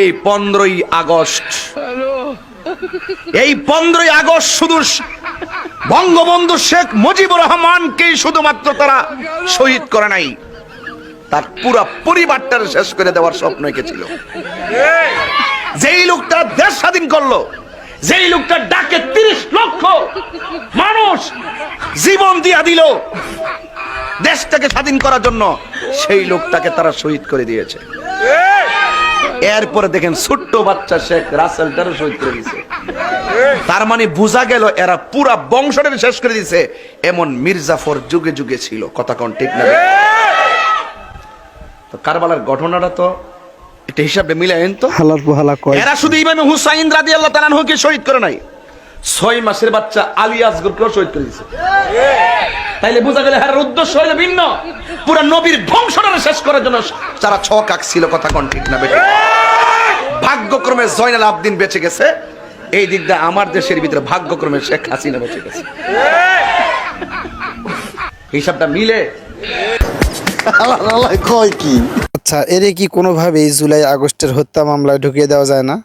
এই পনেরোই আগস্ট। এই পনেরোই আগস্ট শুধু বঙ্গবন্ধু শেখ মুজিবুর রহমানকে শুধুমাত্র তারা শহীদ করে নাই। তার পুরা পরিবারটার শেষ করে দেওয়ার স্বপ্ন এঁকেছিল। যেই লোকটা দেশ স্বাধীন করল যেই লোকটা ডাকে তিরিশ লক্ষ মানুষ জীবন দিয়া দিল দেশটাকে স্বাধীন করার জন্য সেই লোকটাকে তারা শহীদ করে দিয়েছে। এরপরে দেখেন ছোট্ট বাচ্চা শেখ রাসেলটারও শহীদ করে দিয়েছে তার মানে বোঝা গেল এরা পুরা বংশটাকে শেষ করে দিয়েছে এমন মির্জাফর যুগে যুগে ছিল। কথা কোন ঠিক না? তো কারবালার ঘটনাটা তো একটা হিসাবে মিলাইন তো। হালার পোহালা কয়। এরা শুধু ইমাম হুসাইন রাদি আল্লাহ তালানহুকে শহীদ করে নাই। ছয় মাসের বাচ্চা আলী আসগরকেও শহীদ করে দিয়েছে তাইলে বোঝা গেল হ্যাঁ উদ্দেশ্য হইলে ভিন্ন। পুরা নবীর বংশটাকে শেষ করার জন্য তারা ছক আঁকছিল। কথা কোন ঠিক না বেটে? ভাগ্যক্রমে জয়নাল আবদিন বেঁচে গেছে এই দিক দিয়ে আমার দেশের ভিতরে ভাগ্যক্রমে শেখ হাসিনা বেঁচে গেছে। হিসাবটা মিলে। কয় কি? আচ্ছা এর কি কোনোভাবেই জুলাই আগস্টের হত্যা মামলায় ঢুকিয়ে দেওয়া যায় না?